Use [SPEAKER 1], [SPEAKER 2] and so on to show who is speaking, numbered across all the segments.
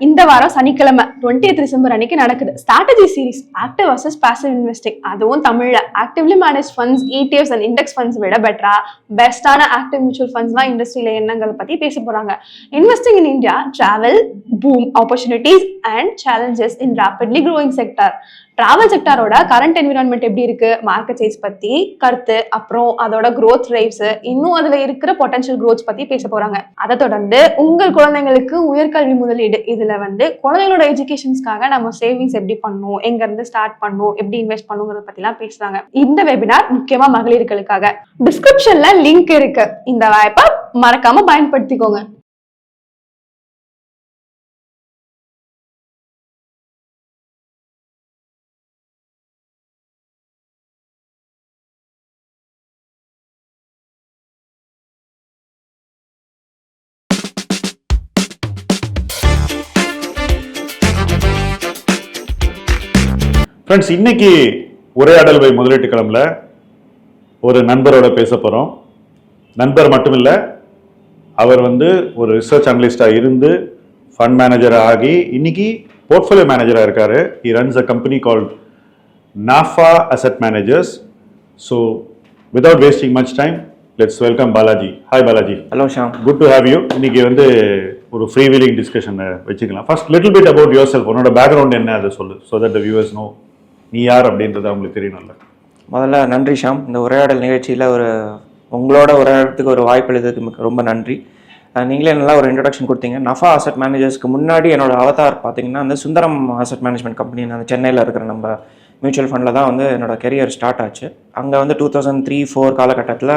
[SPEAKER 1] இந்த வாரம் சனிக்கிழமை டுவெண்ட்டி டிசம்பர் அன்னைக்கு நடக்குது. Strategy series active versus passive investing அதுவும் தமிழ்ல. Actively manage funds ETFs and index funds விட பெட்டரா பெஸ்டான ஆக்டிவ் மியூச்சுவல் ஃபண்ட்ஸ்லாம் இண்டஸ்ட்ரியில எண்ணங்களை பத்தி பேச போறாங்க. Investing in India travel boom opportunities and challenges in rapidly growing sector travel செக்டாரோட current environment எப்படி இருக்கு? மார்க்கெட் சைஸ் பத்தி கருத்து அப்புறம் அதோட க்ரோத் டிரைவ்ஸ் இன்னும் அதுல இருக்கிற பொட்டன்ஷியல் க்ரோத் பத்தி பேச போறாங்க. அதை தொடர்ந்து உங்கள் குழந்தைங்களுக்கு உயர்கல்வி முதலீடு. இதுல வந்து குழந்தைங்களோட எஜுகேஷன்ஸ்க்காக நம்ம சேவிங்ஸ் எப்படி பண்ணணும்? எங்க இருந்து ஸ்டார்ட் பண்ணணும்? எப்படி இன்வெஸ்ட் பண்ணுங்கிறத பத்தி எல்லாம் பேசுறாங்க. இந்த வெபினார் முக்கியமா மகளிர்களுக்காக. டிஸ்கிரிப்ஷன்ல லிங்க் இருக்கு. இந்த வாய்ப்பை மறக்காம பயன்படுத்திக்கோங்க.
[SPEAKER 2] ஃப்ரெண்ட்ஸ் இன்னைக்கு உரையாடல் பை முதலீட்டு களம்ல ஒரு நண்பரோட பேச போகிறோம் நண்பர் மட்டும் இல்லை அவர் வந்து ஒரு ரிசர்ச் அனலிஸ்டாக இருந்து ஃபண்ட் மேனேஜராக ஆகி இன்னைக்கு போர்ட்ஃபோலியோ மேனேஜராக இருக்காரு. He runs a company called Nafa asset managers so without wasting much time let's welcome Balaji hi Balaji
[SPEAKER 3] hello Shyam
[SPEAKER 2] good to have you இன்னைக்கு வந்து ஒரு ஃப்ரீ வீலிங் டிஸ்கஷன் வச்சுக்கலாம். First little bit about yourself உன்னோட background என்ன? அதை சொல்லு so that the viewers know நீ யார் அப்படின்றது அவங்களுக்கு தெரியணும்ல.
[SPEAKER 3] முதல்ல நன்றி ஷாம். இந்த உரையாடல் நிகழ்ச்சியில் ஒரு உங்களோட உரையாடத்துக்கு ஒரு வாய்ப்பு எழுதுறதுக்கு ரொம்ப நன்றி. நீங்களே நல்லா ஒரு இன்ட்ரடக்ஷன் கொடுத்தீங்க. நஃபா அசெட் மேனேஜர்ஸ்க்கு முன்னாடி என்னோட அவதார் பார்த்தீங்கன்னா அந்த சுந்தரம் அசெட் மேனேஜ்மெண்ட் கம்பெனி அந்த சென்னையில் இருக்கிற நம்ம மியூச்சுவல் ஃபண்டில் தான் வந்து என்னோட கெரியர் ஸ்டார்ட் ஆச்சு. அங்கே வந்து டூ தௌசண்ட் த்ரீ ஃபோர் காலகட்டத்தில்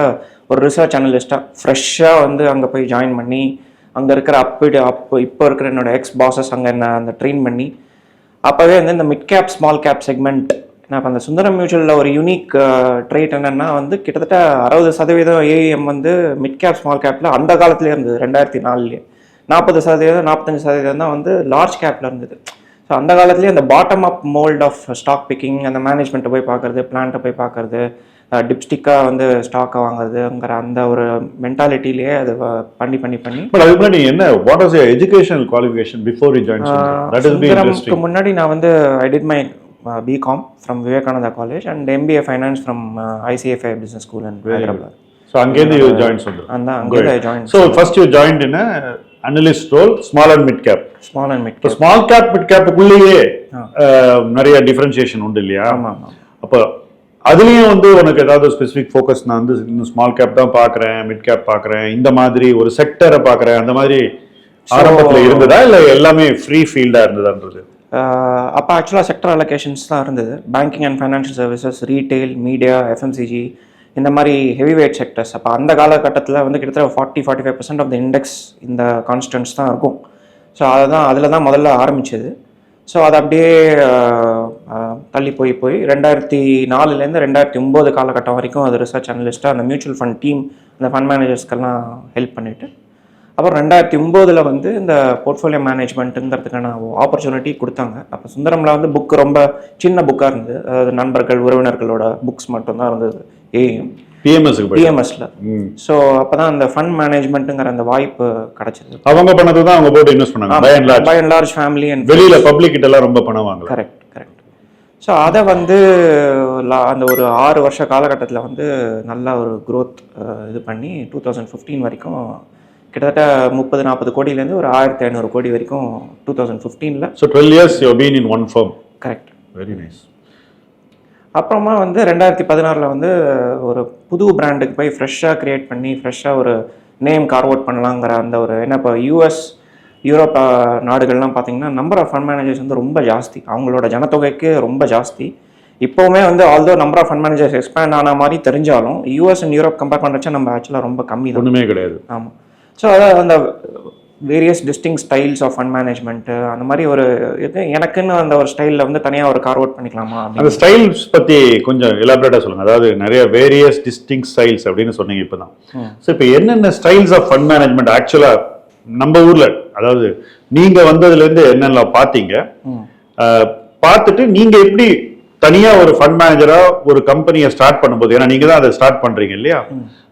[SPEAKER 3] ஒரு ரிசர்ச் அனலிஸ்ட்டாக ஃப்ரெஷ்ஷாக வந்து அங்கே போய் ஜாயின் பண்ணி அங்கே இருக்கிற அப்பிடு அப்போ இப்போ இருக்கிற என்னோட எக்ஸ் பாசஸ் அங்கே என்ன அந்த ட்ரெயின் பண்ணி அப்போவே வந்து இந்த mid cap small cap segment நான் இப்போ அந்த சுந்தரம் மியூச்சுவலில் ஒரு யூனிக் ட்ரேட் என்னென்னா வந்து கிட்டத்தட்ட அறுபது சதவீதம் ஏஎம் வந்து மிட் கேப் ஸ்மால் கேப்பில் அந்த காலத்துலேயே இருந்தது ரெண்டாயிரத்தி நாலுலேயே. நாற்பது சதவீதம் நாற்பத்தஞ்சு சதவீதம் தான் வந்து லார்ஜ் கேப்பில் இருந்தது. ஸோ அந்த காலத்துலேயே அந்த bottom up mould of stock picking அந்த மேனேஜ்மெண்ட்டை போய் பார்க்குறது பிளான்ட்டை போய் பார்க்குறது டிப்ஸ்டிக்காக வந்து ஸ்டாக்கை வாங்குறதுங்கிற அந்த ஒரு மென்டாலிட்டிலேயே அது பண்ணி பண்ணி பண்ணி.
[SPEAKER 2] பட் அதுக்கு முன்னாடி என்ன what was educational qualification before you join that
[SPEAKER 3] முன்னாடி நான் வந்து I did my BCom from Vivekananda college and MBA finance from ICFAI business school and Hyderabad
[SPEAKER 2] so அங்கேருந்து யூ ஜாயின் சொல்றேன்
[SPEAKER 3] அந்த அங்கே join
[SPEAKER 2] so first you join in analyst role small and mid cap
[SPEAKER 3] small and mid
[SPEAKER 2] small cap mid கேப்புக்குள்ளேயே நிறைய differentiation உண்டு இல்லையா?
[SPEAKER 3] ஆமாம்
[SPEAKER 2] அப்போ அதுலயும் வந்து உனக்கு ஏதாவது ஸ்பெசிஃபிக் ஃபோக்கஸ் நான் வந்து இந்த ஸ்மால் கேப் தான் பார்க்குறேன் மிட் கேப் பார்க்குறேன் இந்த மாதிரி ஒரு செக்டரை பார்க்குறேன் அந்த மாதிரி ஆரம்பத்தில் இருந்ததா இல்லை எல்லாமே ஃப்ரீ ஃபீல்டாக இருந்ததான்றது
[SPEAKER 3] அப்போ ஆக்சுவலாக செக்டர் அலோகேஷன்ஸ் தான் இருந்தது. Banking and financial services retail media FMCG இந்த மாதிரி ஹெவி வெயிட் செக்டர்ஸ் அப்போ அந்த காலகட்டத்தில் வந்து கிட்டத்தட்ட forty forty five percent of the index இந்த கான்ஸ்டன்ட்ஸ் தான் இருக்கும். ஸோ அதை தான் அதில் தான் முதல்ல ஆரம்பிச்சது. ஸோ அது அப்படியே தள்ளி போய் போய் ரெண்டாயிரத்தி நாலுலேருந்து ரெண்டாயிரத்தி ஒம்பது காலகட்டம் வரைக்கும் அது ரிசர்ச் அனலிஸ்ட்டாக அந்த மியூச்சுவல் ஃபண்ட் டீம் அந்த ஃபண்ட் மேனேஜர்ஸ்க்கெல்லாம் ஹெல்ப் பண்ணிட்டு. அப்புறம் ரெண்டாயிரத்தி ஒம்போதில் வந்து இந்த போர்ட்ஃபோலியோ மேனேஜ்மெண்ட்டுங்கிறதுக்கான ஆப்பர்ச்சுனிட்டி கொடுத்தாங்க. அப்போ சுந்தரமில் வந்து புக் ரொம்ப சின்ன புக்காக இருந்தது. அதாவது நண்பர்கள் உறவினர்களோட புக்ஸ் மட்டும்தான் இருந்தது. ஏஎம்
[SPEAKER 2] பிஎம்எஸ்க்கு போய்
[SPEAKER 3] பிஎம்எஸ்ல ஸோ அப்போ தான் அந்த ஃபண்ட் மேனேஜ்மெண்ட்டுங்கிற அந்த வாய்ப்பு கிடைச்சது.
[SPEAKER 2] அவங்க பண்ணது தான் அவங்க போட்டு இன்வெஸ்ட் பண்ணாங்க by and large
[SPEAKER 3] family and
[SPEAKER 2] வெளியில பப்ளிக் கிட்ட எல்லாம் ரொம்ப பணம்
[SPEAKER 3] கரெக்ட் கரெக்ட் ஸோ அதை வந்து லா- அந்த ஒரு ஆறு வருஷ காலகட்டத்தில் வந்து நல்லா ஒரு அஹ், இது பண்ணி டூ தௌசண்ட் ஃபிஃப்டீன் வரைக்கும் கிட்டத்தட்ட முப்பது நாற்பது கோடியிலேருந்து ஒரு ஆயிரத்தி ஐநூறு கோடி வரைக்கும் two thousand ஃபிஃப்டீனில்
[SPEAKER 2] so twelve years you been in one firm
[SPEAKER 3] correct
[SPEAKER 2] very nice
[SPEAKER 3] அப்புறமா வந்து ரெண்டாயிரத்தி பதினாறில் வந்து ஒரு புது பிராண்டுக்கு போய் ஃப்ரெஷ்ஷாக க்ரியேட் பண்ணி ஃப்ரெஷ்ஷாக ஒரு நேம் கார்வ் அவுட் பண்ணலாங்கிற அந்த ஒரு ஏன்னா இப்போ யூஎஸ் யூரோப் நாடுகள்லாம் பார்த்தீங்கன்னா நம்பர் ஆஃப் ஃபண்ட் மேனேஜர்ஸ் வந்து ரொம்ப ஜாஸ்தி. அவங்களோட ஜனத்தொகைக்கு ரொம்ப ஜாஸ்தி. இப்போவுமே வந்து although number of fund managers expand ஆன மாதிரி தெரிஞ்சாலும் யூஎஸ் அண்ட் யூரோப் கம்பேர் பண்ணுறச்ச நம்ம ஆக்சுவலாக ரொம்ப கம்மி தான்.
[SPEAKER 2] ஒண்ணுமே கிடையாது.
[SPEAKER 3] ஆமாம் ஸோ அதாவது அந்த various distinct styles of fund management அந்த மாதிரி ஒரு இது எனக்குன்னு அந்த ஒரு ஸ்டைலில் வந்து தனியாக ஒரு கார்வ் அவுட் பண்ணிக்கலாமா
[SPEAKER 2] அந்த ஸ்டைல்ஸ் பத்தி கொஞ்சம் எலாபரேட்டா சொல்லுங்க. அதாவது நிறைய வேரியஸ் டிஸ்டிங் ஸ்டைல்ஸ் அப்படின்னு சொன்னீங்க இப்பதான். ஸோ இப்போ என்னென்ன ஸ்டைல்ஸ் ஆஃப் ஃபண்ட் மேனேஜ்மெண்ட் ஆக்சுவலா நம்ம ஊர்ல அதாவது நீங்க வந்ததுல இருந்து என்னென்ன பார்த்தீங்க. அஹ், பார்த்துட்டு நீங்க எப்படி தனியா ஒரு ஃபண்ட் மேனேஜரா ஒரு கம்பெனியை ஸ்டார்ட் பண்ணும்போது ஏன்னா நீங்க தான் அதை ஸ்டார்ட் பண்றீங்க இல்லையா?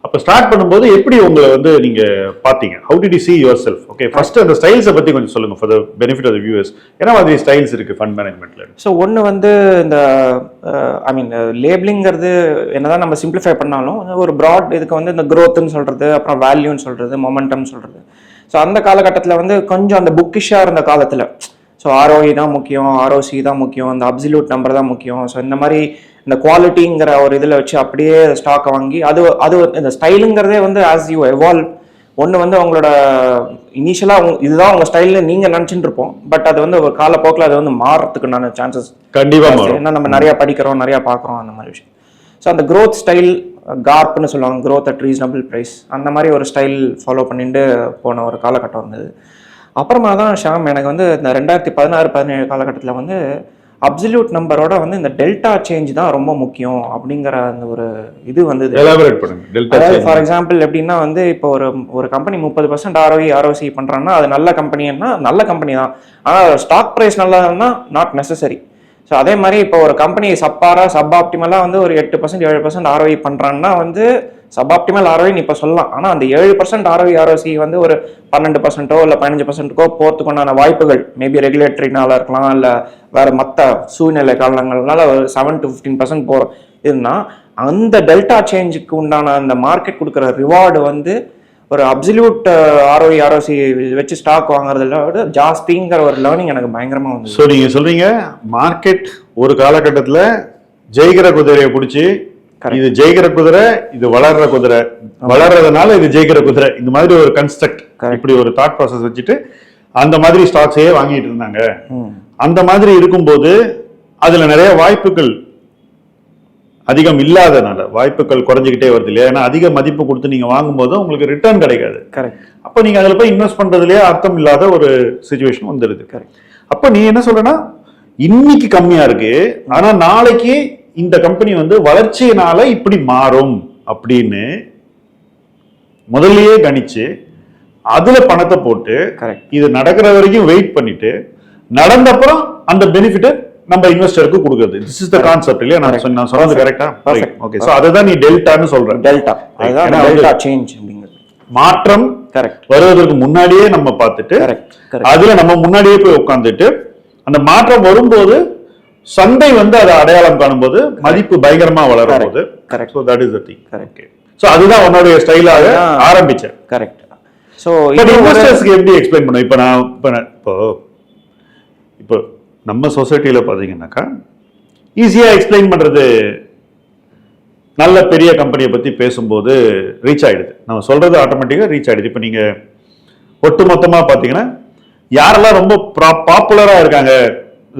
[SPEAKER 2] அப்ப ஸ்டார்ட் பண்ணும்போது எப்படி உங்களை வந்து நீங்க பாத்தீங்க how did you see yourself? Okay first அந்த ஸ்டைல்ஸை பத்தி கொஞ்சம் சொல்லுங்க for the benefit of viewers என்ன மாதிரி ஸ்டைல்ஸ் இருக்கு ஃபண்ட் மேனேஜ்மெண்ட்ல
[SPEAKER 3] ஸோ ஒன்று வந்து இந்த ஐ மீன் லேபிளிங்கிறது என்னதான் நம்ம சிம்பிளிஃபை பண்ணாலும் ஒரு ப்ராட் இதுக்கு வந்து இந்த க்ரோத்துன்னு சொல்கிறது அப்புறம் வேல்யூன்னு சொல்கிறது மொமெண்டம்னு சொல்கிறது ஸோ அந்த காலகட்டத்தில் வந்து கொஞ்சம் அந்த புக்கிஷாக இருந்த காலத்தில். ஸோ ஆர்ஓஇ தான் முக்கியம் ஆர்ஓசி தான் முக்கியம் இந்த அப்சல்யூட் நம்பர் தான் முக்கியம். ஸோ இந்த மாதிரி இந்த குவாலிட்டிங்கிற ஒரு இதில் வச்சு அப்படியே ஸ்டாக்கை வாங்கி அது அது இந்த ஸ்டைலுங்கிறதே வந்து ஆஸ் யூ எவால்வ் ஒன்று வந்து அவங்களோட இனிஷியலாக இதுதான் உங்கள் ஸ்டைல்னு நீங்கள் நினச்சிட்டு இருப்போம். பட் அது வந்து ஒரு காலப்போக்கில் அது வந்து மாறுறதுக்குண்டான சான்சஸ்
[SPEAKER 2] கண்டிப்பா மாறும்.
[SPEAKER 3] ஏன்னா நம்ம நிறைய படிக்கிறோம் நிறைய பார்க்குறோம் அந்த மாதிரி விஷயம். ஸோ அந்த growth ஸ்டைல் கார்ப்னு சொல்லுவாங்க growth அட் ரீசனபிள் ப்ரைஸ் அந்த மாதிரி ஒரு ஸ்டைல் ஃபாலோ பண்ணிட்டு போன ஒரு காலகட்டம் இருந்தது அப்புறமா தான் ஷாம் எனக்கு வந்து இந்த ரெண்டாயிரத்தி பதினாறு பதினேழு காலகட்டத்தில் வந்து அப்சல்யூட் நம்பரோட வந்து இந்த டெல்டா சேஞ்ச் தான் ரொம்ப முக்கியம் அப்படிங்கிற அந்த ஒரு இது
[SPEAKER 2] டெல்டா
[SPEAKER 3] அதாவது ஃபார் எக்ஸாம்பிள் எப்படின்னா வந்து இப்போ ஒரு ஒரு கம்பெனி முப்பது பர்சன்ட் ஆர்ஓஇ ஆர்ஓசி பண்ணுறாங்கன்னா அது நல்ல கம்பெனின்னா நல்ல கம்பெனி தான். ஆனால் ஸ்டாக் ப்ரைஸ் நல்லதுன்னா நாட் நெசசரி ஸோ அதே மாதிரி இப்போ ஒரு கம்பெனி சப்பாராக சப் ஆப்டிமலாக வந்து ஒரு எட்டு பர்சன்ட் ஏழு பர்சன்ட் ஆர்ஓஇ பண்ணுறான்னா வந்து சப் ஆப்டிமல் ஆர்ஓஇ இப்போ சொல்லலாம். ஆனால் அந்த ஏழு பர்சன்ட் ஆர்ஓஇ ஆர்ஓசி வந்து ஒரு பன்னெண்டு பர்சன்ட்டோ இல்லை பதினஞ்சு பர்சன்ட்டுக்கோ போகிறதுக்குண்டான வாய்ப்புகள். மேபி ரெகுலேட்டரினால இருக்கலாம் இல்லை வேறு மற்ற சூழ்நிலை காரணங்கள்னால ஒரு செவன் டு ஃபிஃப்டீன் பர்சன்ட் போகிற இதுனா அந்த டெல்டா சேஞ்சுக்கு உண்டான அந்த மார்க்கெட் கொடுக்குற ரிவார்டு வந்து ஒரு அப்சல்யூட் ஆர்ஓஇ ஆர்ஓசி வச்சு ஸ்டாக் வாங்குறதுல விட ஜாஸ்திங்கிற ஒரு லேர்னிங் எனக்கு பயங்கரமா வந்து
[SPEAKER 2] ஸோ நீங்க சொல்றீங்க மார்க்கெட் ஒரு காலகட்டத்துல ஜெயிக்கிற குதிரையை பிடிச்சி இது ஜெயிக்கிற குதிரை இது வளர்ற குதிரை. வளர்றதுனால இது ஜெயிக்கிற குதிரை. இந்த மாதிரி ஒரு கன்ஸ்ட்ரக்ட் இப்படி ஒரு தாட் ப்ராசஸ் வச்சுட்டு அந்த மாதிரி ஸ்டாக்ஸையே வாங்கிட்டு இருந்தாங்க. அந்த மாதிரி இருக்கும்போது அதுல நிறைய வாய்ப்புகள் அதிகம் இல்லாதனால வாய்ப்புகள் குறைஞ்சிக்கிட்டே வருது இல்லையா? ஏன்னா அதிக மதிப்பு கொடுத்து நீங்க வாங்கும்போது உங்களுக்கு ரிட்டர்ன் கிடைக்காது.
[SPEAKER 3] கரெக்ட்
[SPEAKER 2] அப்போ நீங்க அதுல போய் இன்வெஸ்ட் பண்றதுலயே அர்த்தம் இல்லாத ஒரு சுச்சுவேஷன் வந்துருது.
[SPEAKER 3] Correct.
[SPEAKER 2] அப்போ நீ என்ன சொல்றனா இன்னைக்கு கம்மியா இருக்கு ஆனா நாளைக்கு இந்த கம்பெனி வந்து வளர்ச்சியினால இப்படி மாறும் அப்படின்னு முதல்லயே கணிச்சு அதுல பணத்தை போட்டு
[SPEAKER 3] கரெக்ட்
[SPEAKER 2] இது நடக்கிற வரைக்கும் வெயிட் பண்ணிட்டு நடந்தப்புறம் அந்த பெனிஃபிட் நம்ம இன்வெஸ்டருக்கு கொடுக்குறது. திஸ் இஸ் த கான்செப்ட் இல்லையா? நான் நான் சொன்னது கரெக்டா. ஓகே சோ அதுதான் நீ டெல்டான்னு சொல்ற.
[SPEAKER 3] டெல்டா அதுதான் டெல்டா சேஞ்ச் அப்படிங்கிறது.
[SPEAKER 2] மாற்றம்
[SPEAKER 3] கரெக்ட்
[SPEAKER 2] வருவதற்கு முன்னாடியே நம்ம பார்த்துட்டு
[SPEAKER 3] கரெக்ட் கரெக்ட்
[SPEAKER 2] அதுல நம்ம முன்னாடியே போய் உட்கார்ந்துட்டு அந்த மாற்றம் வரும்போது சந்தை வந்து அதை அடையாளம் காணும்போது மதிப்பு பயங்கரமா வளரும் போது.
[SPEAKER 3] Correct.
[SPEAKER 2] So that is the thing
[SPEAKER 3] Correct.
[SPEAKER 2] So அதுதான் உன்னுடைய ஸ்டைலாக. ஆரம்பிச்சேன்.
[SPEAKER 3] கரெக்ட் ஸோ
[SPEAKER 2] இன்வெஸ்டர்ஸ்க்கு எப்படி எக்ஸ்பிளைன் பண்ணும் இப்போ நான் இப்போ இப்போ நம்ம சொசைட்டில பார்த்தீங்கன்னாக்கா ஈஸியா எக்ஸ்பிளைன் பண்றது நல்ல பெரிய கம்பெனியை பத்தி பேசும்போது ரீச் ஆயிடுது. நம்ம சொல்றது ஆட்டோமேட்டிக்கா ரீச் ஆயிடுது. இப்போ நீங்க ஒட்டுமொத்தமா பார்த்தீங்கன்னா யாரெல்லாம் ரொம்ப பாப்புலரா இருக்காங்க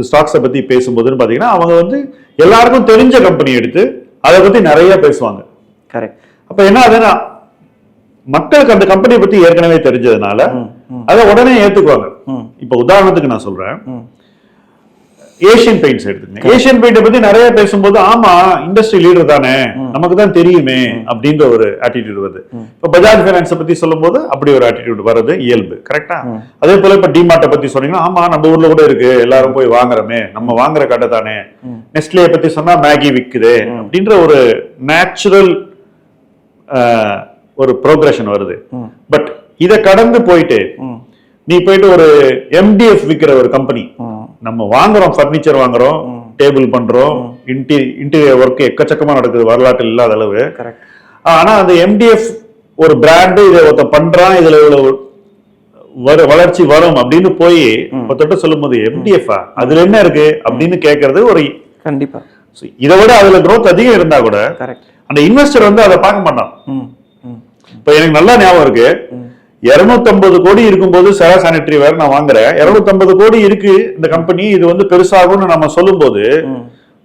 [SPEAKER 2] ஸ்டாக்ஸை பத்தி பேசும்போதுன்னு பார்த்தீங்கன்னா அவங்க வந்து எல்லாருக்கும் தெரிஞ்ச கம்பெனி எடுத்து அதை பத்தி நிறைய பேசுவாங்க.
[SPEAKER 3] கரெக்ட்
[SPEAKER 2] அப்ப என்ன ஆகுதுன்னா மக்களுக்கு அந்த கம்பெனியை பத்தி ஏற்கனவே தெரிஞ்சதுனால அதை உடனே ஏத்துக்குவாங்க.
[SPEAKER 3] ம்.
[SPEAKER 2] இப்ப உதாரணத்துக்கு நான் சொல்றேன்.
[SPEAKER 3] ம்
[SPEAKER 2] ஏசியன் பெயிண்ட்ஸ் எடுத்துங்க ஏசியன் பெயிண்ட் பத்தி நிறைய பேசும்போது ஆமா இண்டஸ்ட்ரி லீடர் தானே நமக்கு தான் தெரியுமே அப்படின்ற ஒரு ஆட்டிடியூட் வருது. இப்ப பஜாஜ் ஃபைனான்ஸ் பத்தி சொல்லும்போது அப்படி ஒரு ஆட்டிடியூட் வர்றது இயல்பு. கரெக்டா அதே போல இப்ப டிமார்ட்டை பத்தி சொன்னீங்கன்னா ஆமா நம்ம ஊர்ல கூட இருக்கு எல்லாரும் போய் வாங்குறோமே நம்ம வாங்குற கடை தானே. நெஸ்ட்லே பத்தி சொன்னா மேகி விக்குது அப்படின்ற ஒரு நேச்சுரல் ஒரு ப்ரோக்ரஷன் வருது. பட் இதை கடந்து போயிட்டு நீ போயிட்டு ஒரு எம்டிஎஃப் விக்கிற ஒரு கம்பெனி நம்ம வாங்குறோம் ஃபர்னிச்சர் வாங்குறோம் டேபிள் பண்றோம் இன்டி இன்டீரியர் ஒர்க் எக்கச்சக்கமா நடக்குது வரலாற்று இல்லாத அளவு.
[SPEAKER 3] கரெக்ட்
[SPEAKER 2] ஆனா அந்த எம்டிஎஃப் ஒரு பிராண்டு இதை ஒருத்த பண்றான் இதுல இவ்வளவு வர- வளர்ச்சி வரும் அப்படின்னு போய் ஒருத்தட்ட சொல்லும்போது எம்டிஎஃப் அதுல என்ன இருக்கு அப்படின்னு கேட்கறது ஒரு
[SPEAKER 3] கண்டிப்பா.
[SPEAKER 2] இதை விட அதுல growth அதிகம் இருந்தா கூட அந்த இன்வெஸ்டர் வந்து அதை பார்க்க மாட்டான். இப்ப எனக்கு நல்லா ஞாபகம் இருக்கு. இருநூத்தம்பது கோடி இருக்கும்போது செரா சானிட்டரி வேற நான் வாங்குறேன். இருநூத்தம்பது கோடி இருக்கு இந்த கம்பெனி இது வந்து பெருசாகும்னு நம்ம சொல்லும்போது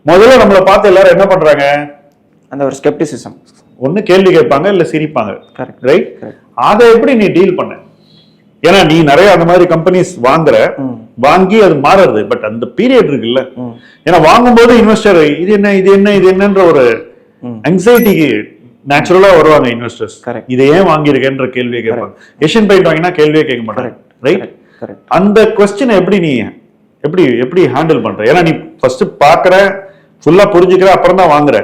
[SPEAKER 2] முதல்ல நம்மளை பார்த்து எல்லாரும் என்ன பண்றாங்க?
[SPEAKER 3] அந்த ஒரு ஸ்கெப்டிசிசம்
[SPEAKER 2] ஒண்ணு கேள்வி கேட்பாங்க இல்ல சிரிப்பாங்க.
[SPEAKER 3] கரெக்ட்
[SPEAKER 2] ரைட் அதை எப்படி நீ டீல் பண்ண? ஏன்னா நீ நிறைய அந்த மாதிரி கம்பெனிஸ் வாங்குற வாங்கி அது மாறுறது. பட் அந்த பீரியட் இருக்குல்ல. ஏன்னா வாங்கும்போது இன்வெஸ்டர் இது என்ன இது என்ன இது என்னன்ற ஒரு
[SPEAKER 3] ம்.
[SPEAKER 2] நேச்சுரலா வருவாங்க இன்வெஸ்டர்ஸ். இதை ஏன் வாங்கியிருக்கேன்ற கேள்வியை கேட்பாங்க. ஏஷியன் பெயிண்ட் வாங்கினா கேள்வியே கேட்க மாட்டாங்க. ரைட் அந்த கொஸ்டினை எப்படி நீ எப்படி எப்படி ஹேண்டில் பண்ற? ஏன்னா நீ ஃபர்ஸ்ட் பாக்குற ஃபுல்லா புரிஞ்சுக்கிற அப்புறம் தான் வாங்குற.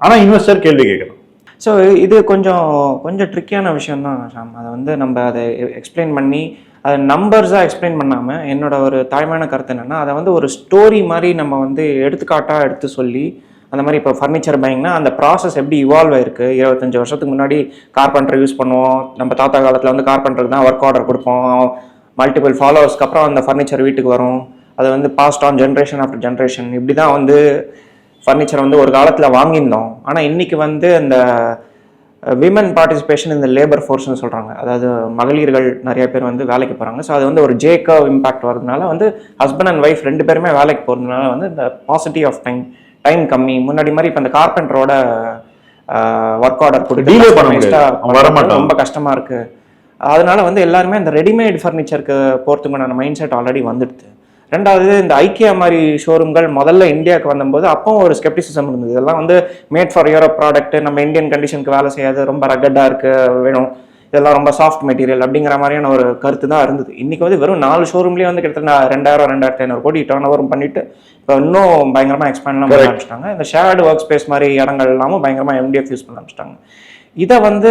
[SPEAKER 2] ஆனா இன்வெஸ்டர் கேள்வி கேட்கணும்.
[SPEAKER 3] ஸோ இது கொஞ்சம் கொஞ்சம் ட்ரிக்கியான விஷயம் தான் ஷாம். அதை வந்து நம்ம அதை எக்ஸ்பிளைன் பண்ணி அதை நம்பர்ஸாக எக்ஸ்பிளைன் பண்ணாமல் என்னோட ஒரு தாய்மையான கருத்து என்னென்னா அதை வந்து ஒரு ஸ்டோரி மாதிரி நம்ம வந்து எடுத்துக்காட்டாக எடுத்து சொல்லி அந்த மாதிரி இப்போ ஃபர்னிச்சர் பையிங்னா அந்த ப்ராசஸ் எப்படி இவால்வ் ஆயிருக்கு? இருபத்தஞ்சி வருஷத்துக்கு முன்னாடி கார்பெண்டர் யூஸ் பண்ணுவோம். நம்ம தாத்தா காலத்தில் வந்து கார்பெண்டருக்கு தான் ஒர்க் ஆர்டர் கொடுப்போம். மல்டிபிள் ஃபாலோவர்ஸ்க்கு அப்புறம் அந்த ஃபர்னிச்சர் வீட்டுக்கு வரும். அது வந்து passed on generation after generation இப்படி தான் வந்து ஃபர்னிச்சர் வந்து ஒரு காலத்தில் வாங்கியிருந்தோம். ஆனால் இன்னைக்கு வந்து அந்த விமன் பார்ட்டிசிபேஷன் இந்த லேபர் ஃபோர்ஸ்னு சொல்கிறாங்க அதாவது மகளிர்கள் நிறைய பேர் வந்து வேலைக்கு போகிறாங்க ஸோ அது வந்து ஒரு ஜேக்கவ் இம்பாக்ட் வரதுனால வந்து ஹஸ்பண்ட் அண்ட் ஒய்ஃப் ரெண்டு பேருமே வேலைக்கு போகிறதுனால வந்து இந்த பாசிட்டிவ் ஆஃப் டைம் டைம் கம்மி. முன்னாடி மாதிரி இப்போ இந்த கார்பெண்டரோட ஒர்க் ஆர்டர் கொடுத்து. ரொம்ப கஷ்டமாக இருக்குது அதனால வந்து எல்லாருமே இந்த ரெடிமேட் ஃபர்னிச்சருக்கு போகிறதுக்குண்டான மைண்ட் செட் ஆல்ரெடி வந்துடுது. ரெண்டாவது இந்த ஐக்கியா மாதிரி ஷோரூம்கள் முதல்ல இந்தியாவுக்கு வந்தபோது அப்போ ஒரு ஸ்கெப்டிசிசம் இருந்தது. இதெல்லாம் வந்து மேட் ஃபார் யூரோப் ப்ராடக்ட் நம்ம இந்தியன் கண்டிஷனுக்கு வேலை செய்யாது. ரொம்ப ரகடாக இருக்கு வேணும். இதெல்லாம் ரொம்ப சாஃப்ட் மெட்டீரியல் அப்படிங்கிற மாதிரியான ஒரு கருத்து தான் இருந்தது. இன்னைக்கு வந்து வெறும் நாலு ஷோரூம்லேயே வந்து கிட்டத்தட்ட ரெண்டாயிரம் ரெண்டாயிரத்தி ஐநூறு கோடி டர்ன் ஓவரும் பண்ணிட்டு இப்போ இன்னும் பயங்கரமாக எக்ஸ்பேண்ட்லாம் பண்ண. ஆரம்பிச்சிட்டாங்க. இந்த ஷேர்டு ஒர்க் ஸ்பேஸ் மாதிரி இடங்கள் எல்லாமும் பயங்கரமாக எம்டிஎஃப் யூஸ் பண்ண ஆரம்பிச்சிட்டாங்க. இதை வந்து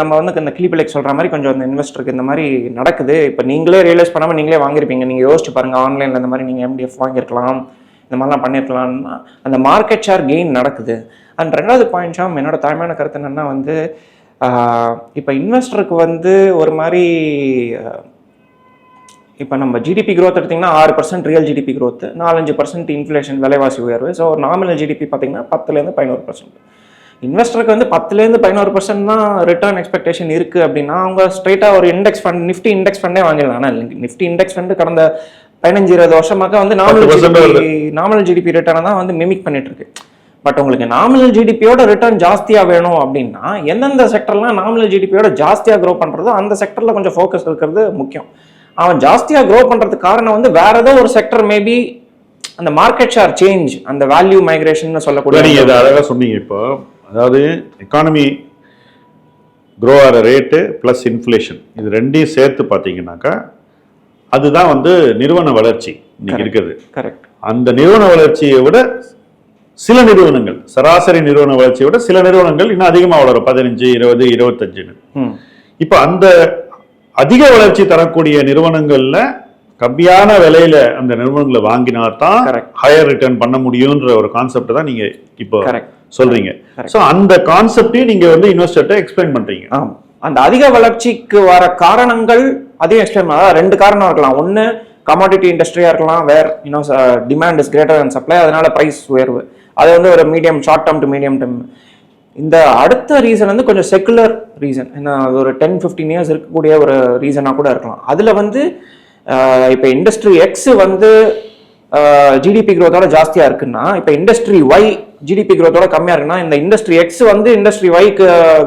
[SPEAKER 3] நம்ம வந்து இந்த கிளிபிளைக் சொல்கிற மாதிரி கொஞ்சம் அந்த இன்வெஸ்டருக்கு இந்த மாதிரி நடக்குது. இப்போ நீங்களே ரியலைஸ் பண்ணாமல் நீங்களே வாங்கியிருப்பீங்க நீங்கள் யோசிச்சு பாருங்க ஆன்லைனில் இந்த மாதிரி நீங்கள் எம்டிஎஃப் வாங்கியிருக்கலாம். இந்த மாதிரிலாம் பண்ணியிருக்கலாம்னா அந்த மார்க்கெட் ஷேர் கெயின் நடக்குது. அண்ட் ரெண்டாவது பாயிண்ட் ஷாம் என்னோட தாய்மையான கருத்து என்னன்னா வந்து இப்போ இன்வெஸ்டருக்கு வந்து ஒரு மாதிரி இப்போ நம்ம ஜிடிபி growth எடுத்திங்கன்னா ஆறு பர்சன்ட் ரியல் ஜிடிபி growth நாலஞ்சு பர்சன்ட் இன்ஃப்ளேஷன் விலைவாசி உயர்வு. ஸோ ஒரு நாமினல் ஜிடிபி பார்த்தீங்கன்னா பத்துலேருந்து பதினோரு பர்சன்ட் இன்வெஸ்டருக்கு வந்து பத்துலேருந்து பதினோரு பர்சன்ட் தான் ரிட்டர்ன் எக்ஸ்பெக்டேஷன் இருக்குது அப்படின்னா அவங்க ஸ்ட்ரைட்டாக ஒரு இண்டெக்ஸ் ஃபண்ட் நிஃப்டி இண்டெக்ஸ் ஃபண்டே வாங்கிடலாம். ஆனால் நிஃப்டி இண்டெக்ஸ் ஃபண்டு கடந்த பதினஞ்சு இருபது வருஷமாக வந்து நாமினல்
[SPEAKER 2] 10%
[SPEAKER 3] ஜிடிபி நாமினல் ஜிடிபி ரிட்டர்னை தான் வந்து மிமிக் பண்ணிட்டு இருக்கு. பட் உங்களுக்கு நாமினல் ஜிடிபியோட ரிட்டர்ன் ஜாஸ்தியாக வேணும் அப்படின்னா எந்தெந்த செக்டர்லாம் நாமினல் ஜிடிபியோட ஜாஸ்தியாக க்ரோ பண்ணுறதோ அந்த செக்டரில் கொஞ்சம் ஃபோக்கஸ் இருக்கிறது முக்கியம். அவன் ஜாஸ்தியாக க்ரோ பண்ணுறதுக்கு காரணம் வந்து வேற ஏதோ ஒரு செக்டர் மேபி அந்த மார்க்கெட் ஷேர் சேஞ்ச் அந்த வேல்யூ மைக்ரேஷன்
[SPEAKER 2] கூட
[SPEAKER 3] சொல்லக்கூடிய
[SPEAKER 2] நீங்க இதை அழகா சொன்னீங்க இப்போ. அதாவது எக்கானமி க்ரோ ஆகிற ரேட்டு ப்ளஸ் இன்ஃப்ளேஷன் இது ரெண்டையும் சேர்த்து பார்த்தீங்கன்னாக்கா அதுதான் வந்து நிறுவன வளர்ச்சி இன்னைக்கு இருக்குது.
[SPEAKER 3] கரெக்ட்
[SPEAKER 2] அந்த நிறுவன வளர்ச்சியை விட சில நிறுவனங்கள் சராசரி நிறுவன வளர்ச்சியை விட சில நிறுவனங்கள் இன்னும் அதிகமாக வளரும். பதினஞ்சு இருபது இருபத்தஞ்சுன்னு. இப்போ அந்த அதிக வளர்ச்சி தரக்கூடிய நிறுவனங்கள்ல கம்மியான விலையில அந்த நிறுவனங்களை வாங்கினா தான். ஹையர் ரிட்டர்ன் பண்ண முடியும்ன்ற ஒரு கான்செப்ட் தான் நீங்க இப்போ சொல்றீங்க. ஸோ அந்த கான்செப்டையும் நீங்க வந்து இன்வெஸ்டர்ட்ட எக்ஸ்பிளைன் பண்றீங்க.
[SPEAKER 3] அந்த அதிக வளர்ச்சிக்கு வர காரணங்கள் அதையும் எக்ஸ்பிளைன் பண்ணலாம். ரெண்டு காரணம் இருக்கலாம். ஒன்று கமாடிட்டி இண்டஸ்ட்ரியாக இருக்கலாம். வேர் இன்னும் demand is greater than supply அதனால ப்ரைஸ் உயர்வு. அது வந்து ஒரு medium short term to medium term இந்த அடுத்த ரீசன் வந்து கொஞ்சம் செக்குலர் ரீசன் ஏன்னா அது ஒரு டென் ஃபிஃப்டீன் இயர்ஸ் இருக்கக்கூடிய ஒரு ரீசனாக கூட இருக்கலாம். அதில் வந்து இப்போ இண்டஸ்ட்ரி எக்ஸ் வந்து ஜிடிபி க்ரோத்தோட ஜாஸ்தியாக இருக்குன்னா இப்போ இண்டஸ்ட்ரி ஒய் ஜிடிபி க்ரோத்தோட கம்மியாக இருக்குன்னா இந்த இண்டஸ்ட்ரி எக்ஸ் வந்து இண்டஸ்ட்ரி ஒய்க்கு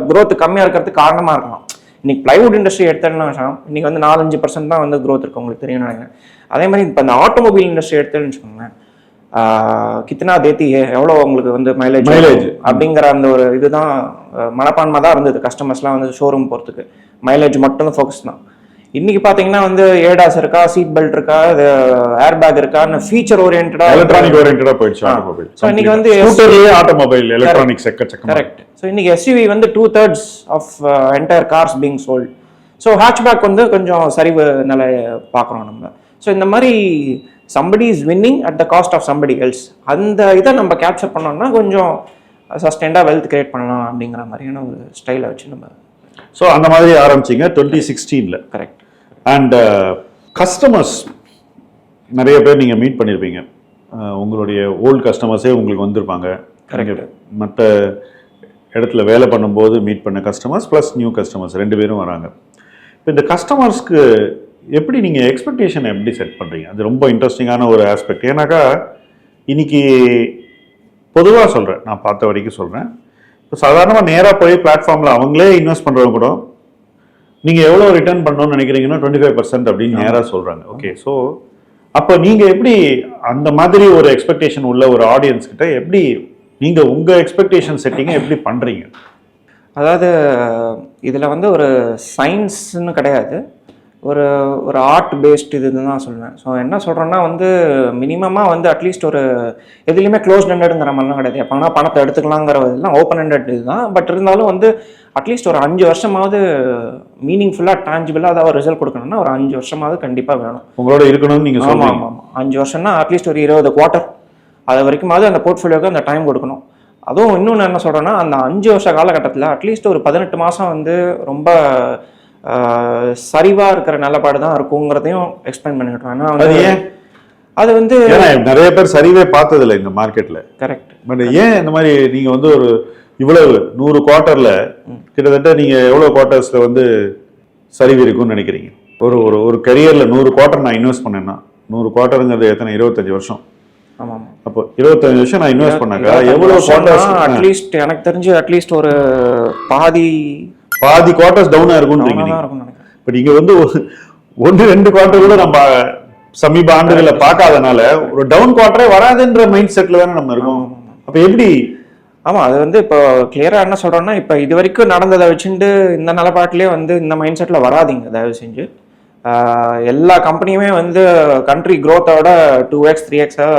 [SPEAKER 3] க்ரோத் கம்மியாக இருக்கிறதுக்கு காரணமாக இருக்கலாம். இன்னைக்கு பிளைவுட் இண்டஸ்ட்ரி எடுத்தேன்னா இன்னைக்கு வந்து நாலஞ்சு பர்சன்ட் தான் வந்து க்ரோத் இருக்கு உங்களுக்கு தெரியும் நினைக்கிறேன். அதே மாதிரி இப்போ இந்த ஆட்டோமொபைல் இண்டஸ்ட்ரி எடுத்தேன்னு வச்சுக்கோங்களேன். கித்தனா தேத்தி எவ்வளோ உங்களுக்கு வந்து மைலேஜ்
[SPEAKER 2] Mileage.
[SPEAKER 3] அப்படிங்கிற அந்த ஒரு இதுதான் மனப்பான்மை தான் இருந்தது. கஸ்டமர்ஸ்லாம் வந்து ஷோரூம் போகிறதுக்கு மைலேஜ் மட்டும் தான் ஃபோக்கஸ் தான். இன்னைக்கு பார்த்தீங்கன்னா வந்து ஏடாஸ் இருக்கா சீட் பெல்ட் இருக்கா ஏர் பேக் இருக்கா ஃபீச்சர் ஓரியன்டா
[SPEAKER 2] எலக்ட்ரானிக் ஓரியன்டா போயிடுச்சு. ஆட்டோமொபைல்
[SPEAKER 3] So, இன்னைக்கு வந்து
[SPEAKER 2] ஸ்கூட்டர்லயே ஆட்டோமொபைல் எலக்ட்ரானிக்ஸ் எக்கச்சக்கமா
[SPEAKER 3] கரெக்ட் ஸோ இன்னைக்கு எஸ்யூவி வந்து two thirds of entire cars being sold so hatchback வந்து கொஞ்சம் சரிவு நிலை பார்க்குறோம் நம்ம. ஸோ இந்த மாதிரி somebody is winning at the cost of somebody else அந்த இதை நம்ம கேப்சர் பண்ணோம்னா கொஞ்சம் சஸ்டெண்டாக வெல்த் கிரியேட் பண்ணலாம் அப்படிங்கிற மாதிரியான ஒரு ஸ்டைலை வச்சு நம்ம
[SPEAKER 2] ஸோ அந்த மாதிரி ஆரம்பிச்சீங்க டுவெண்ட்டி சிக்ஸ்டீன்ல
[SPEAKER 3] கரெக்ட்
[SPEAKER 2] அண்ட் கஸ்டமர்ஸ் நிறைய பேர் நீங்கள் மீட் பண்ணியிருப்பீங்க உங்களுடைய ஓல்டு கஸ்டமர்ஸே உங்களுக்கு வந்திருப்பாங்க.
[SPEAKER 3] Correct.
[SPEAKER 2] மற்ற இடத்துல வேலை பண்ணும்போது மீட் பண்ண கஸ்டமர்ஸ் ப்ளஸ் நியூ கஸ்டமர்ஸ் ரெண்டு பேரும் வராங்க. இப்போ இந்த கஸ்டமர்ஸ்க்கு எப்படி நீங்கள் எக்ஸ்பெக்டேஷன் எப்படி செட் பண்ணுறீங்க அது ரொம்ப இன்ட்ரெஸ்டிங்கான ஒரு ஆஸ்பெக்ட் ஏன்னாக்கா இன்னைக்கு பொதுவாக சொல்கிறேன் நான் பார்த்த வரைக்கும் சொல்கிறேன் இப்போ சாதாரணமாக நேராக போய் பிளாட்ஃபார்மில் அவங்களே இன்வெஸ்ட் பண்ணுறவங்க கூட நீங்கள் எவ்வளோ ரிட்டர்ன் பண்ணணும்னு நினைக்கிறீங்கன்னா டுவெண்ட்டி ஃபைவ் பர்சன்ட் அப்படின்னு நேராக சொல்கிறாங்க ஓகே ஸோ அப்போ நீங்கள் எப்படி அந்த மாதிரி ஒரு எக்ஸ்பெக்டேஷன் உள்ள ஒரு ஆடியன்ஸ் கிட்ட எப்படி நீங்கள் உங்கள் எக்ஸ்பெக்டேஷன் செட்டிங்கை எப்படி பண்ணுறீங்க
[SPEAKER 3] அதாவது இதில் வந்து ஒரு சயின்ஸ்னு கிடையாது. ஒரு ஒரு ஆர்ட் பேஸ்ட் இது தான் சொல்லுவேன் ஸோ என்ன சொல்கிறேன்னா வந்து மினிமமாக வந்து அட்லீஸ்ட் ஒரு எதுலேயுமே க்ளோஸ் ஹெண்டடுங்கிற மாதிரிலாம் கிடையாது. எப்போனா பணத்தை எடுத்துக்கலாங்கிற இதெல்லாம் ஓப்பன் ஹெண்டட் இதுதான். பட் இருந்தாலும் வந்து அட்லீஸ்ட் ஒரு அஞ்சு வருஷமாவது மீனிங்ஃபுல்லாக டான்ஜிபிளாக அதாவது ரிசல்ட் கொடுக்கணும்னா ஒரு அஞ்சு வருஷமாவது கண்டிப்பாக வேணும்.
[SPEAKER 2] உங்களோட இருக்கணும்னு நீங்க
[SPEAKER 3] ஆமாம்
[SPEAKER 2] சொல்றீங்க.
[SPEAKER 3] ஆமாம் ஆமாம் அஞ்சு வருஷம்னா அட்லீஸ்ட் ஒரு இருபது குவார்ட்டர் அது வரைக்குமாவது அந்த போர்ட்ஃபோலியோக்கு அந்த டைம் கொடுக்கணும். அதுவும் இன்னொன்று என்ன சொல்கிறேன்னா அந்த அஞ்சு வருஷ காலகட்டத்தில் அட்லீஸ்ட் ஒரு பதினெட்டு மாதம் வந்து ரொம்ப சரிவாக இருக்கிற நிலப்பாடு தான் இருக்குங்கிறதையும் எக்ஸ்பிளைன் பண்ணிவிட்டோம் ஏன்னா
[SPEAKER 2] அது
[SPEAKER 3] வந்து
[SPEAKER 2] நிறைய பேர் சரிவே பார்த்ததில்ல இந்த மார்க்கெட்ல
[SPEAKER 3] கரெக்ட்
[SPEAKER 2] பட் ஏன் இந்த மாதிரி நீங்க வந்து ஒரு இவ்வளவு நூறு குவார்ட்டர்ல கிட்டத்தட்ட நீங்க எவ்வளவு குவார்ட்டர்ஸ்ல வந்து சரிவு இருக்கும்னு நினைக்கிறீங்க? ஒரு ஒரு ஒரு கரியர்ல நூறு குவார்ட்டர் நான் இன்வெஸ்ட் பண்ணேன்னா நூறு குவார்ட்டருங்கிறது எத்தனை? இருபத்தஞ்சு வருஷம்.
[SPEAKER 3] ஆமாம். ஆமாம்
[SPEAKER 2] அப்போ இருபத்தஞ்சு வருஷம் நான் இன்வெஸ்ட் பண்ணாக்கா எவ்வளவு குவார்ட்டர்ஸ்
[SPEAKER 3] அட்லீஸ்ட் எனக்கு தெரிஞ்சு அட்லீஸ்ட் ஒரு பாதி
[SPEAKER 2] பாதி குவார்ட்டர்ஸ் டவுனா
[SPEAKER 3] நினைக்கிறேன்.
[SPEAKER 2] பட் இங்க வந்து ஒன்று ரெண்டு குவார்ட்டர் கூட நம்ம சமீப ஆண்டுகளை பார்க்காதனால ஒரு டவுன் குவார்ட்டரே வராதுன்ற மைண்ட் செட்ல தானே நம்ம இருக்கோம். அப்ப எப்படி?
[SPEAKER 3] ஆமாம் அது வந்து இப்போ கிளியராக என்ன சொல்கிறோன்னா இப்போ இது வரைக்கும் நடந்ததை வச்சுட்டு இந்த நிலப்பாட்டிலே வந்து இந்த மைண்ட் செட்டில் வராதீங்க. தயவு செஞ்சு. எல்லா கம்பெனியுமே வந்து கண்ட்ரி க்ரோத்தோட two X three எக்ஸாக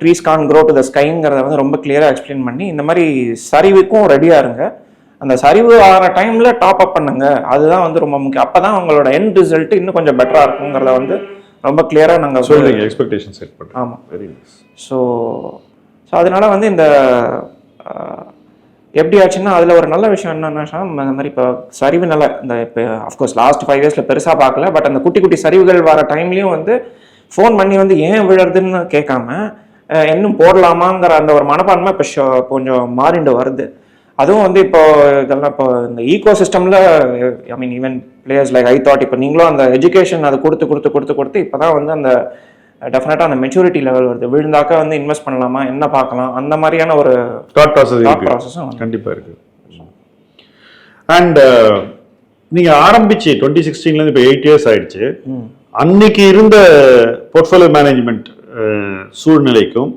[SPEAKER 3] trees can grow to the ஸ்கைங்கிறத வந்து ரொம்ப கிளியராக எக்ஸ்பிளைன் பண்ணி இந்த மாதிரி சரிவுக்கும் ரெடியாக இருங்க. அந்த சரிவு ஆகிற டைமில் டாப் அப் பண்ணுங்க. அதுதான் வந்து ரொம்ப முக்கியம். அப்போ தான் உங்களோட எண்ட் ரிசல்ட் இன்னும் கொஞ்சம் பெட்டராக இருக்குங்கிறத வந்து ரொம்ப கிளியராக நாங்கள்
[SPEAKER 2] சொல்றீங்க எக்ஸ்பெக்டேஷன் செட் பண்றேன்
[SPEAKER 3] ஆமாம்
[SPEAKER 2] வெரி நைஸ்
[SPEAKER 3] ஸோ ஸோ அதனால வந்து இந்த எப்படி ஆச்சுன்னா அதில் ஒரு நல்ல விஷயம் என்னன்னா இந்த மாதிரி இப்போ சரிவு நல்ல இந்த இப்போ அஃப்கோர்ஸ் லாஸ்ட் ஃபைவ் இயர்ஸில் பெருசாக பார்க்கல பட் அந்த குட்டி குட்டி சரிவுகள் வர டைம்லையும் வந்து ஃபோன் பண்ணி வந்து ஏன் விழுறதுன்னு கேட்காம இன்னும் போடலாமாங்கிற அந்த ஒரு மனப்பான்மை இப்போ ஷோ- கொஞ்சம் மாறிண்டு வருது. அதுவும் வந்து இப்போ இதெல்லாம் இப்போ இந்த ஈகோ சிஸ்டமில் I mean even players like I thought இப்போ நீங்களும் அந்த எஜுகேஷன் அதை கொடுத்து கொடுத்து கொடுத்து கொடுத்து இப்போ தான் வந்து அந்த டெஃபினட்டாக அந்த மெச்சூரிட்டி லெவல் வருது. விழுந்தாக்கா வந்து இன்வெஸ்ட் பண்ணலாமா? என்ன பார்க்கலாம்? அந்த மாதிரியான ஒரு
[SPEAKER 2] தாட் ப்ராசஸ்
[SPEAKER 3] ப்ராசஸும் வந்து.
[SPEAKER 2] கண்டிப்பா இருக்கு. அண்ட் நீங்க ஆரம்பிச்சு டுவெண்ட்டி சிக்ஸ்டீன்லேருந்து இப்போ எயிட் இயர்ஸ் ஆயிடுச்சு. அன்னைக்கு இருந்த போர்ட்ஃபோலியோ மேனேஜ்மெண்ட் சூழ்நிலைக்கும்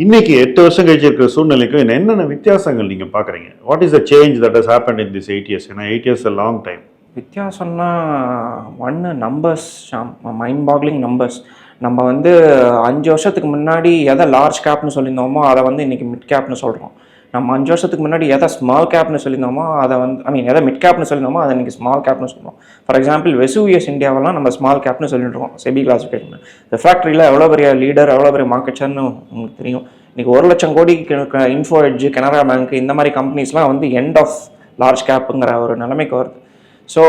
[SPEAKER 2] இன்னைக்கு எட்டு வருஷம் கழிச்சு இருக்கிற சூழ்நிலைக்கும் என்ன- என்னென்ன வித்தியாசங்கள் நீங்க பாக்குறீங்க? What is the change that has happened in this eight years ஏன்னா எயிட் இயர்ஸ் லாங் டைம்
[SPEAKER 3] வித்தியாசம்னா ஒன்று நம்பர்ஸ் மைண்ட் பாக்லிங் நம்பர்ஸ் நம்ம வந்து அஞ்சு வருஷத்துக்கு முன்னாடி எதை லார்ஜ் கேப்னு சொல்லியிருந்தோமோ அதை வந்து இன்னைக்கு மிட் கேப்னு சொல்கிறோம் நம்ம அஞ்சு வருஷத்துக்கு முன்னாடி எதை ஸ்மால் கேப்னு சொல்லியிருந்தோமோ அதை வந்து ஐ மீன் எதை மிட் கேப்னு சொல்லியிருந்தோமோ அதை இன்றைக்கி ஸ்மால் கேப்னு சொல்லுவோம். ஃபார் எக்ஸாம்பிள் வெசூவியஸ் இந்தியாவெல்லாம் நம்ம ஸ்மால் கேப்னு சொல்லிட்டு இருக்கோம். செபி கிளாசிஃபிகேஷன் இந்த ஃபேக்ட்ரியில் எவ்வளோ பெரிய லீடர் எவ்வளோ பெரிய மார்க்கெட் ஷேர்னு உங்களுக்கு தெரியும். இன்றைக்கி ஒரு லட்சம் கோடி இன்ஃபோ எட்ஜ் கனரா பேங்க் இந்த மாதிரி கம்பெனிஸ்லாம் வந்து எண்ட் ஆஃப் லார்ஜ் கேப்புங்கிற ஒரு நிலைமைக்கு வருது. So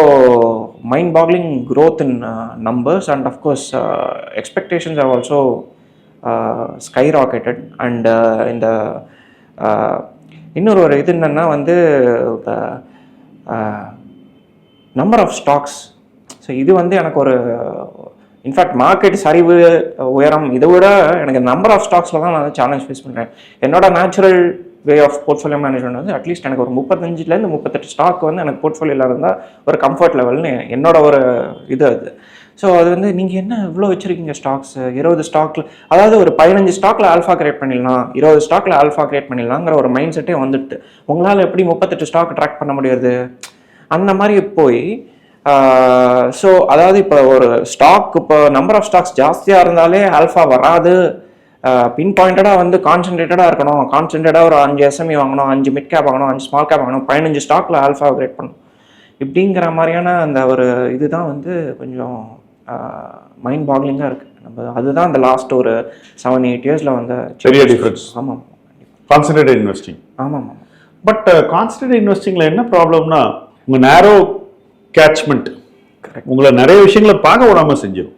[SPEAKER 3] mind boggling growth in numbers and of course expectations are also skyrocketed and இந்த இன்னொரு ஒரு இது என்னென்னா வந்து நம்பர் ஆஃப் ஸ்டாக்ஸ் ஸோ இது வந்து எனக்கு ஒரு இன்ஃபேக்ட் மார்க்கெட் சரிவு உயரம் இதை விட எனக்கு நம்பர் ஆஃப் ஸ்டாக்ஸில் தான் நான் சேலஞ்ச் ஃபேஸ் பண்ணுறேன் என்னோட natural way of portfolio management வந்து அட்லீஸ்ட் எனக்கு ஒரு முப்பத்தஞ்சுலேருந்து முப்பத்தெட்டு ஸ்டாக் வந்து எனக்கு போர்ட்ஃபோலியோவில் இருந்தால் ஒரு கம்ஃபர்ட் லெவல்னு என்னோட ஒரு இது அது. ஸோ அது வந்து நீங்கள் என்ன இவ்வளோ வச்சுருக்கீங்க ஸ்டாக்ஸ் இருபது ஸ்டாக்ல அதாவது ஒரு பதினஞ்சு ஸ்டாக்ல ஆல்ஃபா கிரியேட் பண்ணிடலாம். இருபது ஸ்டாக்ல ஆல்ஃபா கிரியேட் பண்ணிடலாங்கிற ஒரு மைண்ட் செட்டே வந்துட்டு உங்களால் எப்படி முப்பத்தெட்டு ஸ்டாக் ட்ராக் பண்ண முடியாது? அந்த மாதிரி போய் ஸோ அதாவது இப்போ ஒரு ஸ்டாக் இப்போ நம்பர் ஆஃப் ஸ்டாக்ஸ் ஜாஸ்தியாக இருந்தாலே ஆல்ஃபா வராது. பின் பாயிண்டடாக வந்து கான்சென்ட்ரேட்டடாக இருக்கணும். கான்சென்ட்ரேட்டாக ஒரு அஞ்சு எஸ்எம்இ வாங்கணும் அஞ்சு மிட் கேப் வாங்கணும் அஞ்சு ஸ்மால் கேப் வாங்கணும் பதினஞ்சு ஸ்டாக்ல ஆல்ஃபா கிரியேட் பண்ணணும். இப்படிங்கிற மாதிரியான அந்த ஒரு இதுதான் வந்து கொஞ்சம் மைண்ட் பாக்லிங்காக இருக்குது நம்ம அதுதான் அந்த லாஸ்ட் ஒரு செவன் எயிட் இயர்ஸில் வந்து
[SPEAKER 2] பெரிய difference.
[SPEAKER 3] ஆமாம்.
[SPEAKER 2] கான்சன்ட்ரேட் இன்வெஸ்டிங்
[SPEAKER 3] ஆமாம் ஆமாம்.
[SPEAKER 2] பட் கான்சன்ட்ரேட் இன்வெஸ்டிங்ல என்ன ப்ராப்ளம்னா உங்க நேரோ கேட்ச்மெண்ட்
[SPEAKER 3] Correct.
[SPEAKER 2] உங்களை நிறைய விஷயங்களை பார்க்க விடாம செஞ்சிடும்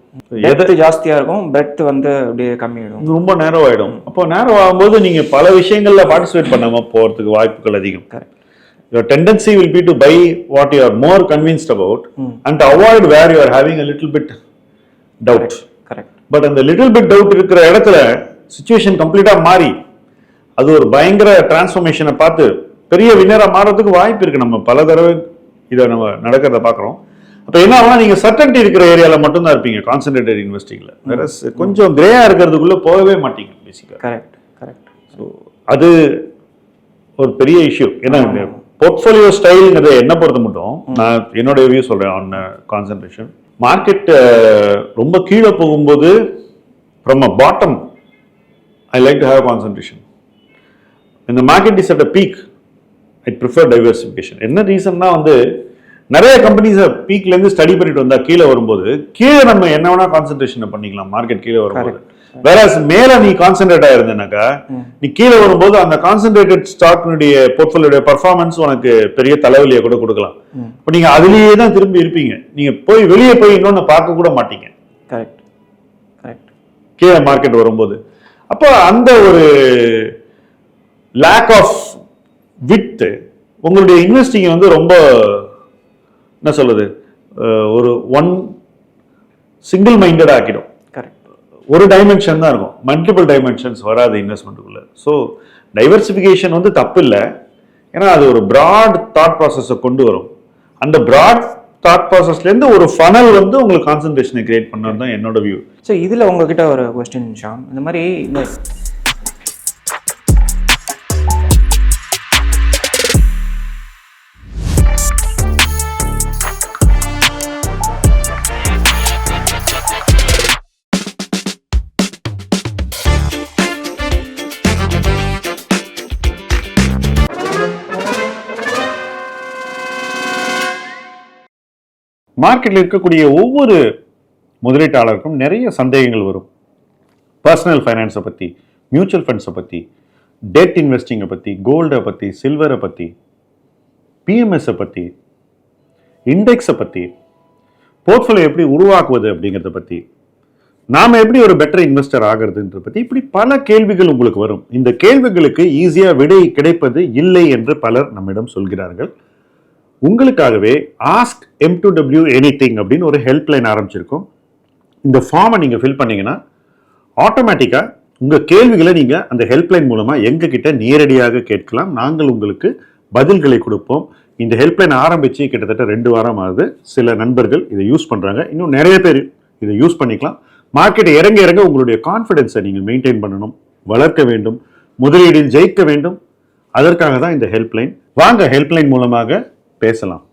[SPEAKER 2] எதை
[SPEAKER 3] ஜாஸ்தியாக இருக்கும் பிரெத் வந்து அப்படியே கம்மியாயிடும்.
[SPEAKER 2] ரொம்ப நேரம் ஆயிடும். அப்போ நேரம் ஆகும்போது நீங்க பல விஷயங்கள்ல பார்ட்டிசிபேட் பண்ணாம போறதுக்கு வாய்ப்புகள் அதிகம்.
[SPEAKER 3] Correct.
[SPEAKER 2] your tendency will be to buy what you are more convinced about
[SPEAKER 3] Hmm.
[SPEAKER 2] and to avoid where you are having a little bit doubt.
[SPEAKER 3] Correct
[SPEAKER 2] but அந்த லிட்டில் பிட் டவுட் இருக்கிற இடத்துல situation கம்ப்ளீட்டா மாறி அது ஒரு பயங்கர டிரான்ஸ்ஃபர்மேஷனை பார்த்து பெரிய வின்னரா மாறதுக்கு வாய்ப்பு இருக்கு. நம்ம பல தடவை இதை நம்ம நடக்கிறத பார்க்குறோம். அப்போ என்ன ஆகும்னா நீங்க சர்டன்டி இருக்கிற ஏரியால மட்டும்தான் இருப்பீங்க கான்சென்ட்ரேட்டட் இன்வெஸ்டிங்ல வேற கொஞ்சம் கிரேயா இருக்கிறதுக்குள்ள போகவே மாட்டீங்க பேசிக்கா
[SPEAKER 3] கரெக்ட் கரெக்ட்
[SPEAKER 2] ஸோ அது ஒரு பெரிய இஷ்யூ ஏன்னா போர்ட்ஃபோலியோ ஸ்டைலுங்கிறத என்ன பொறுத்த மட்டும் நான் என்னோட வியூ சொல்றேன் ஆன் கான்சென்ட்ரேஷன் மார்க்கெட் uh, ரொம்ப கீழே போகும்போது from a bottom I like to have concentration இந்த market is at a peak I prefer diversification என்ன ரீசன்னா வந்து நிறைய கம்பெனிஸை பீக்லேருந்து ஸ்டடி பண்ணிட்டு வந்தால் கீழே வரும்போது கீழே நம்ம என்ன வேணால் கான்சன்ட்ரேஷனை பண்ணிக்கலாம். மார்க்கெட் கீழே வரும்போது. வேற மேல நீ கான்சென்ட்ரேட் ஆயிருந்தனாக்கா நீ கீழே வரும்போது அந்த கான்சென்ட்ரேட்டட் ஸ்டாக்னுடைய போர்ட்ஃபோலியோட பர்ஃபார்மன்ஸ் உனக்கு பெரிய தலைவலியை கூட கொடுக்கலாம். இப்போ நீங்க அதுலயே தான் திரும்பி இருப்பீங்க. நீங்க போய் வெளியே போய் இன்னொன்னு பார்க்க கூட மாட்டீங்க.
[SPEAKER 3] கரெக்ட் கரெக்ட்
[SPEAKER 2] கீழே மார்க்கெட் வரும்போது. அப்போ அந்த ஒரு லேக் ஆஃப் வித் உங்களுடைய இன்வெஸ்டிங் வந்து ரொம்ப என்ன சொல்றது அஹ் ஒரு ஒன் சிங்கிள் மைண்டட் ஆக்கிடும். ஒரு டைமென்ஷன் தான் இருக்கும். மல்டிபிள் டைமென்ஷன்ஸ் வராது இன்வெஸ்ட்மெண்ட்டுக்குள்ளே ஸோ டைவர்சிஃபிகேஷன் வந்து தப்பு இல்லை ஏன்னா அது ஒரு ப்ராட் தாட் ப்ராசஸை கொண்டு வரும். அந்த ப்ராட் தாட் ப்ராசஸ்லேருந்து ஒரு ஃபனல் வந்து உங்களுக்கு கான்சன்ட்ரேஷனை கிரியேட் பண்ணது தான் என்னோட வியூ
[SPEAKER 3] ஸோ இதில் உங்ககிட்ட ஒரு கொஸ்டின் ஷாம் இந்த மாதிரி இந்த
[SPEAKER 2] மார்க்கெட்டில் இருக்கக்கூடிய ஒவ்வொரு முதலீட்டாளருக்கும் நிறைய சந்தேகங்கள் வரும். பர்சனல் ஃபைனான்ஸை பற்றி மியூச்சுவல் ஃபண்ட்ஸை பற்றி டெட் இன்வெஸ்டிங்கை பற்றி கோல்டை பற்றி சில்வரை பற்றி பிஎம்எஸை பற்றி இண்டெக்ஸை பற்றி போர்ட்ஃபோலியோ எப்படி உருவாக்குவது அப்படிங்கிறத பற்றி நாம் எப்படி ஒரு பெட்டர் இன்வெஸ்டர் ஆகிறதுன்றத பற்றி இப்படி பல கேள்விகள் உங்களுக்கு வரும். இந்த கேள்விகளுக்கு ஈஸியாக விடை கிடைப்பது இல்லை என்று பலர் நம்மிடம் சொல்கிறார்கள். உங்களுக்காகவே ask M to W anything அப்படின்னு ஒரு ஹெல்ப்லைன் ஆரம்பிச்சிருக்கோம். இந்த ஃபார்மை நீங்கள் ஃபில் பண்ணிங்கன்னா ஆட்டோமேட்டிக்காக உங்கள் கேள்விகளை நீங்கள் அந்த ஹெல்ப்லைன் மூலமாக எங்ககிட்ட நேரடியாக கேட்கலாம். நாங்கள் உங்களுக்கு பதில்களை கொடுப்போம். இந்த ஹெல்ப்லைன் ஆரம்பித்து கிட்டத்தட்ட ரெண்டு வாரம் ஆகுது. சில நண்பர்கள் இதை யூஸ் பண்ணுறாங்க இன்னும் நிறைய பேர் இதை யூஸ் பண்ணிக்கலாம். மார்க்கெட் இறங்க இறங்க உங்களுடைய கான்ஃபிடென்ஸை நீங்கள் மெயின்டைன் பண்ணணும். வளர்க்க வேண்டும். முதலீடில் ஜெயிக்க வேண்டும். அதற்காக தான் இந்த ஹெல்ப்லைன் வாங்க ஹெல்ப்லைன் மூலமாக பேசலாம்.